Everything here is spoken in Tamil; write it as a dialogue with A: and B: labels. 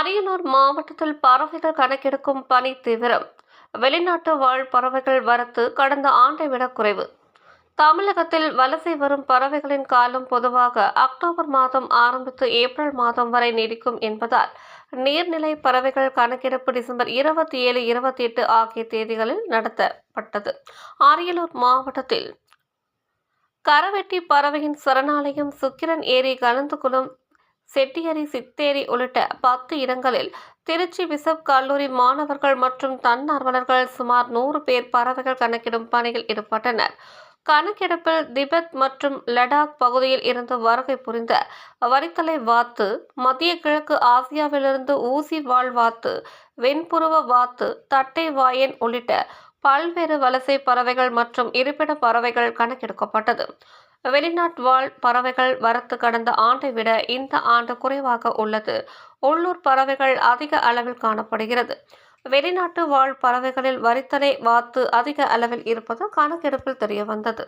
A: அரியலூர் மாவட்டத்தில் பறவைகள் கணக்கெடுக்கும் பணி தீவிரம். வெளிநாட்டு வாழ் பறவைகள் வரத்து கடந்த ஆண்டை விட குறைவு. தமிழகத்தில் வலசை வரும் பறவைகளின் காலம் பொதுவாக அக்டோபர் மாதம் ஆரம்பித்து ஏப்ரல் மாதம் வரை நீடிக்கும் என்பதால் நீர்நிலை பறவைகள் கணக்கெடுப்பு டிசம்பர் இருபத்தி ஏழு இருபத்தி எட்டு ஆகிய தேதிகளில் நடத்தப்பட்டது. அரியலூர் மாவட்டத்தில் கரவெட்டி பறவையின் சரணாலயம் சுக்கிரன் ஏரி கலந்துகுளம் செட்டியரி சித்தேரி உள்ளிட்ட பத்து இடங்களில் திருச்சி பிசப் கல்லூரி மாணவர்கள் மற்றும் தன்னார்வலர்கள் சுமார் நூறு பேர் பறவைகள் கணக்கிடும் பணியில் ஈடுபட்டனர். கணக்கெடுப்பில் திபெத் மற்றும் லடாக் பகுதியில் இருந்து வருகை புரிந்த வரித்தலை வாத்து மத்திய கிழக்கு ஆசியாவிலிருந்து ஊசி வாழ் வாத்து வெண்புருவ வாத்து தட்டை வாயன் உள்ளிட்ட பல்வேறு வலசை பறவைகள் மற்றும் இருப்பிட பறவைகள் கணக்கெடுக்கப்பட்டது. வெளிநாட்டு வாழ் பறவைகள் வரத்து கடந்த ஆண்டை விட இந்த ஆண்டு குறைவாக உள்ளது. உள்ளூர் பறவைகள் அதிக அளவில் காணப்படுகிறது. வெளிநாட்டு வாழ் பறவைகளில் வரித்தலை வாத்து அதிக அளவில் இருப்பது கணக்கெடுப்பில் தெரிய வந்தது